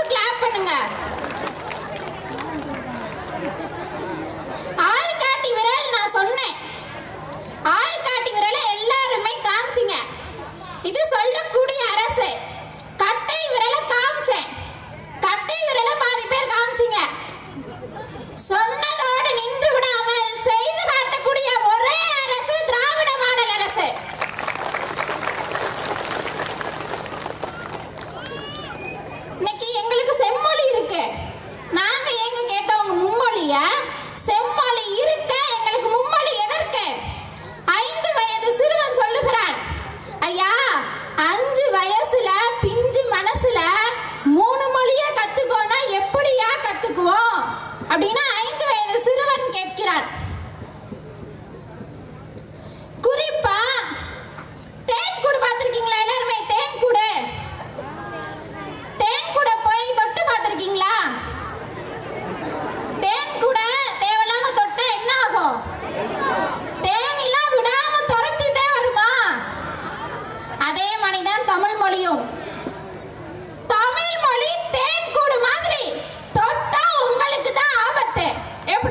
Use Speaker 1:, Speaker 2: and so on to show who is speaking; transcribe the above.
Speaker 1: எல்லாத்துக்கும் கிளாப் பண்ணுங்க. ஆள் காட்டி விரல் நான் சொன்னேன். ஆள் காட்டி விரலை எல்லாருமே காமிச்சிங்க. இது சொல்லக்கூடிய அரசு கட்டை விரலை காமிச்சேன். கட்டை விரலை பாதி பேர் காமிச்சிங்க. சொன்னதோடு நின்று விடாமல் செய்து காட்டக்கூடிய ஒரே அரசு திராவிட மாடல் அரசு. இன்னைக்கு எங்களுக்கு செம்மொழி இருக்கு நாங்க எங்க கேட்டவங்க மும்மொழிய செம்மொழி இருக்க எங்களுக்கு மும்மொழி எதற்கு? ஐந்து வயது சிறுவன் சொல்லுகிறான் ஐயா அஞ்சு வயசுல பிஞ்சு மனசுல மூணு மொழிய கத்துக்கோனா எப்படியா கத்துக்குவோம்? அப்படின்னு ஐந்து வயது சிறுவன் கேட்கிறான்.